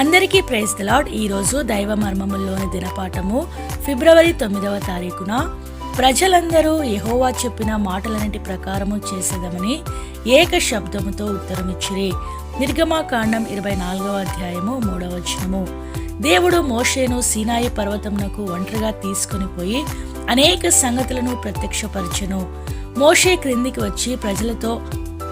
అందరికీ ప్రైజ్ తలాడ్ ఈరోజు దైవ మర్మముల్లోని దినపాఠము. ఫిబ్రవరి తొమ్మిదవ తారీఖున ప్రజలందరూ యహోవా చెప్పిన మాటలన్నిటి ప్రకారము చేసేదమని ఏక శబ్దముతో ఉత్తరమిచ్చిరి. నిర్గమాకాండం ఇరవై నాలుగవ అధ్యాయము మూడవ వచనము. దేవుడు మోషేను సీనాయి పర్వతమునకు ఒంటరిగా తీసుకుని పోయి అనేక సంగతులను ప్రత్యక్షపరచెను. మోషే క్రిందికి వచ్చి ప్రజలతో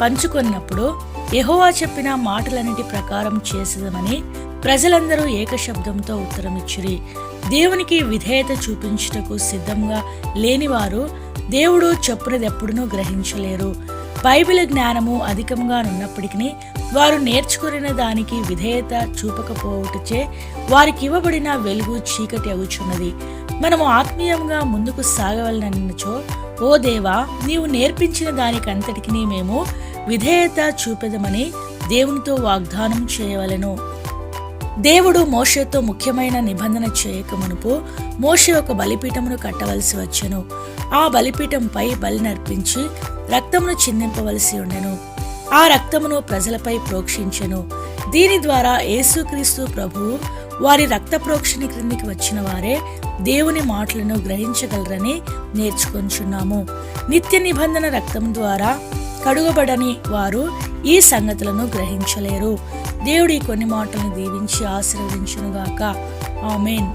పంచుకున్నప్పుడు యహోవా చెప్పిన మాటలన్నిటి ప్రకారం చేసేదమని ప్రజలందరూ ఏకశబ్దంతో ఉత్తరమిచ్చిరి. దేవునికి విధేయత చూపించుటకు సిద్ధంగా లేనివారు దేవుడు చెప్పునదెప్పుడునూ గ్రహించలేరు. బైబిల్ జ్ఞానము అధికంగా ఉన్నప్పటికీ వారు నేర్చుకున్న దానికి విధేయత చూపకపోవటచే వారికి ఇవ్వబడిన వెలుగు చీకటి అవుచున్నది. మనము ఆత్మీయంగా ముందుకు సాగవలనచో ఓ దేవా నీవు నేర్పించిన దానికంతటికి మేము విధేయత చూపెదమని దేవునితో వాగ్దానం చేయవలెను. దేవుడు మోషతో ముఖ్యమైన నిబంధన చేయకమునుపు మోష ఒక బలిపీఠమును కట్టవలసి వచ్చెను. ఆ బలిపీఠంపై బలి నర్పించి రక్తమును చిందింపవలసి ఉండెను. ఆ రక్తమును ప్రజలపై ప్రోక్షించెను. దీని ద్వారా యేసుక్రీస్తు ప్రభువు వారి రక్త ప్రోక్షణ క్రిందికి వచ్చిన వారే దేవుని మాటలను గ్రహించగలరని నేర్చుకొంచున్నాము. నిత్య నిబంధన రక్తం ద్వారా కడుగబడని వారు ఈ సంగతులను గ్రహించలేరు. దేవుడి కొన్ని మాటలను దీవించి ఆశీర్వదించునుగాక. ఆమెన్.